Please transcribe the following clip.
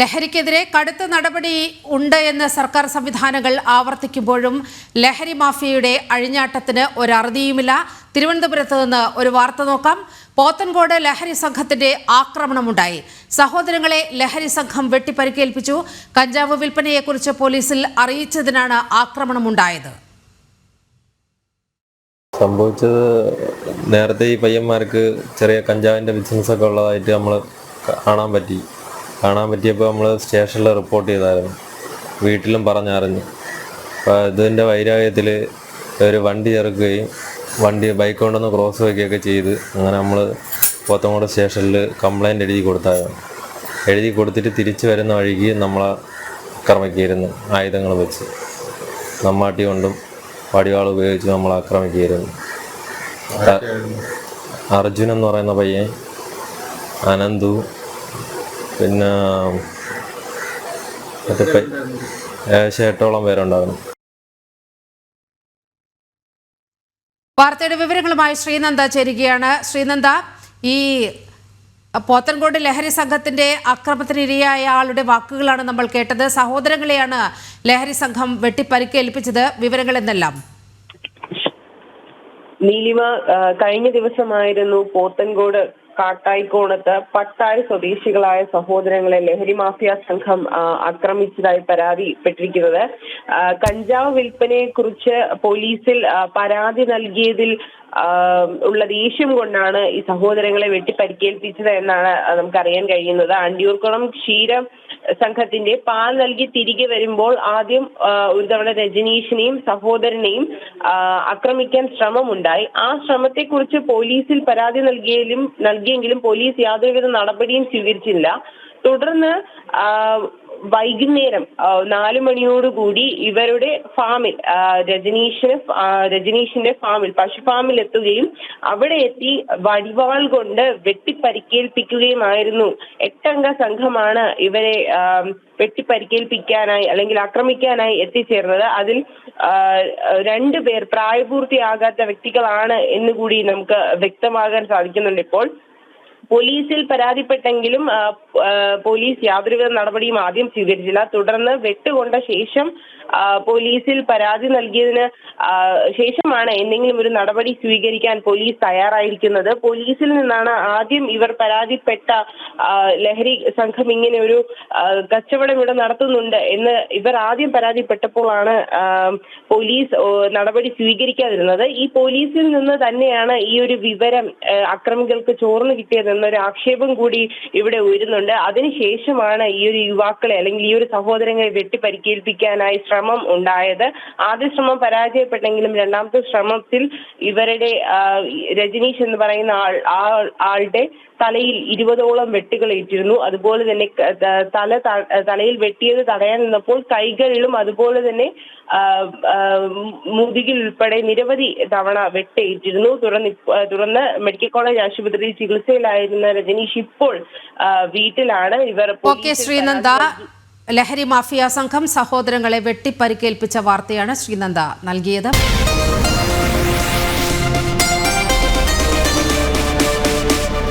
ലഹരിക്കെതിരെ കടുത്ത നടപടി ഉണ്ട് എന്ന് സർക്കാർ സംവിധാനങ്ങൾ ആവർത്തിക്കുമ്പോഴും ലഹരി മാഫിയയുടെ അഴിഞ്ഞാട്ടത്തിന് ഒരറുതിയുമില്ല തിരുവനന്തപുരത്ത് നിന്ന് ഒരു വാർത്ത നോക്കാം. പോത്തൻകോട് ലഹരി സംഘത്തിന്റെ ആക്രമണമുണ്ടായി. സഹോദരങ്ങളെ ലഹരി സംഘം വെട്ടിപ്പരിക്കേൽപ്പിച്ചു. കഞ്ചാവ് വിൽപ്പനയെക്കുറിച്ച് പോലീസിൽ അറിയിച്ചതിനാണ് ആക്രമണമുണ്ടായത്. സംഭവിച്ചത് നേരത്തെ ഈ പയ്യന്മാർക്ക് ചെറിയ കഞ്ചാവിന്റെ ബിസിനസ്സൊക്കെ ഉള്ളതായിട്ട് നമ്മൾ കാണാൻ പറ്റി. കാണാൻ പറ്റിയപ്പോൾ നമ്മൾ സ്റ്റേഷനിൽ റിപ്പോർട്ട് ചെയ്തായിരുന്നു. വീട്ടിലും പറഞ്ഞറിഞ്ഞു. അപ്പോൾ ഇതിന്റെ വൈരാഗ്യത്തിൽ ഒരു വണ്ടി ചേർക്കുകയും വണ്ടി ബൈക്ക് കൊണ്ടൊന്ന് ക്രോസ് വയ്ക്കുകയൊക്കെ ചെയ്ത് അങ്ങനെ നമ്മൾ പോത്തങ്ങോട് സ്റ്റേഷനിൽ കംപ്ലയിന്റ് എഴുതി കൊടുത്തായിരുന്നു. എഴുതി കൊടുത്തിട്ട് തിരിച്ചു വരുന്ന വഴിക്ക് നമ്മളെ ആക്രമിക്കുകയായിരുന്നു ആയുധങ്ങൾ വെച്ച്. നമ്മാട്ടി കൊണ്ടും വടിവാൾ ഉപയോഗിച്ച് നമ്മൾ ആക്രമിക്കുകയായിരുന്നു അർജുനെന്ന് പറയുന്ന പയ്യൻ അനന്തു പിന്നെ ഏകദേശം എട്ടോളം പേരുണ്ടായിരുന്നു. വാർത്തയുടെ വിവരങ്ങളുമായി ശ്രീനന്ദ ചേരുകയാണ്. ശ്രീനന്ദ ഈ പോത്തൻകോട് ലഹരി സംഘത്തിന്റെ അക്രമത്തിനിരയായ ആളുടെ വാക്കുകളാണ് നമ്മൾ കേട്ടത്. സഹോദരങ്ങളെയാണ് ലഹരി സംഘം വെട്ടിപ്പരിക്കേൽപ്പിച്ചത്. വിവരങ്ങൾ എന്നെല്ലാം നീലിമ കഴിഞ്ഞ ദിവസമായിരുന്നു പോത്തൻകോട് കാട്ടായിക്കോണത്ത് പട്ടായ സ്വദേശികളായ സഹോദരങ്ങളെ ലഹരി മാഫിയ സംഘം ആക്രമിച്ചതായി പരാതിപ്പെട്ടിരിക്കുന്നത് കഞ്ചാവ് വിൽപ്പനയെ കുറിച്ച് പോലീസിൽ പരാതി നൽകിയതിൽ ഉള്ള ദേഷ്യം കൊണ്ടാണ് ഈ സഹോദരങ്ങളെ വെട്ടിപ്പരിക്കേൽപ്പിച്ചത് എന്നാണ് നമുക്കറിയാൻ കഴിയുന്നത്. അണ്ടിയൂർക്കുളം ക്ഷീരം സംഘത്തിന്റെ പാൽ നൽകി തിരികെ വരുമ്പോൾ ആദ്യം ഒരു തവണ രജനീഷിനെയും സഹോദരനെയും ആക്രമിക്കാൻ ശ്രമമുണ്ടായി. ആ ശ്രമത്തെക്കുറിച്ച് പോലീസിൽ പരാതി നൽകിയെങ്കിലും നൽകിയെങ്കിലും പോലീസ് യാതൊരുവിധ നടപടിയും സ്വീകരിച്ചില്ല. തുടർന്ന് വൈകുന്നേരം നാലു മണിയോടുകൂടി ഇവരുടെ ഫാമിൽ രജനീഷിന് രജനീഷിന്റെ ഫാമിൽ പശു ഫാമിൽ എത്തുകയും അവിടെ എത്തി വടിവാൾ കൊണ്ട് വെട്ടിപ്പരിക്കേൽപ്പിക്കുകയുമായിരുന്നു. എട്ടംഗ സംഘമാണ് ഇവരെ വെട്ടിപ്പരിക്കേൽപ്പിക്കാനായി അല്ലെങ്കിൽ ആക്രമിക്കാനായി എത്തിച്ചേർന്നത്. അതിൽ രണ്ടു പേർ പ്രായപൂർത്തിയാകാത്ത വ്യക്തികളാണ് എന്നുകൂടി നമുക്ക് വ്യക്തമാകാൻ സാധിക്കുന്നുണ്ട് ഇപ്പോൾ. പോലീസിൽ പരാതിപ്പെട്ടെങ്കിലും പോലീസ് യാതൊരുവിധ നടപടിയും ആദ്യം സ്വീകരിച്ചില്ല. തുടർന്ന് വെട്ടുകൊണ്ട ശേഷം പോലീസിൽ പരാതി നൽകിയതിന് ശേഷമാണ് എന്തെങ്കിലും ഒരു നടപടി സ്വീകരിക്കാൻ പോലീസ് തയ്യാറായിരിക്കുന്നത്. പോലീസിൽ നിന്നാണ് ആദ്യം ഇവർ പരാതിപ്പെട്ട ലഹരി സംഘം ഇങ്ങനെ ഒരു കച്ചവടം ഇവിടെ നടത്തുന്നുണ്ട് എന്ന് ഇവർ ആദ്യം പരാതിപ്പെട്ടപ്പോഴാണ് പോലീസ് നടപടി സ്വീകരിക്കാതിരുന്നത്. ഈ പോലീസിൽ നിന്ന് തന്നെയാണ് ഈ ഒരു വിവരം അക്രമികൾക്ക് ചോർന്നു കിട്ടിയതെന്നൊരു ആക്ഷേപം കൂടി ഇവിടെ ഉയരുന്നുണ്ട്. അതിനുശേഷമാണ് ഈ ഒരു യുവാക്കളെ അല്ലെങ്കിൽ ഈ ഒരു സഹോദരങ്ങളെ വെട്ടിപ്പരിക്കേൽപ്പിക്കാനായി ശ്രമം ഉണ്ടായത്. ആദ്യ ശ്രമം പരാജയപ്പെട്ടെങ്കിലും രണ്ടാമത്തെ ശ്രമത്തിൽ ഇവരുടെ രജനീഷ് എന്ന് പറയുന്ന ആൾ ആ ആളുടെ തലയിൽ ഇരുപതോളം വെട്ടുകൾ ഏറ്റിരുന്നു അതുപോലെ തന്നെ തല തലയിൽ വെട്ടിയത് തടയാൻ നിന്നപ്പോൾ കൈകളിലും അതുപോലെ തന്നെ മുതുകിൽ ഉൾപ്പെടെ നിരവധി തവണ വെട്ടേറ്റിരുന്നു തുടർന്ന് തുടർന്ന് മെഡിക്കൽ കോളേജ് ആശുപത്രിയിൽ ചികിത്സയിലായിരുന്ന രജനീഷ് ഇപ്പോൾ വീട്ടിലാണ്. ഇവർ ശ്രീനന്ദ. ലഹരി മാഫിയ സംഘം സഹോദരങ്ങളെ വെട്ടിപ്പരിക്കേൽപ്പിച്ച വാർത്തയാണ് ശ്രീനന്ദ നൽകിയത്.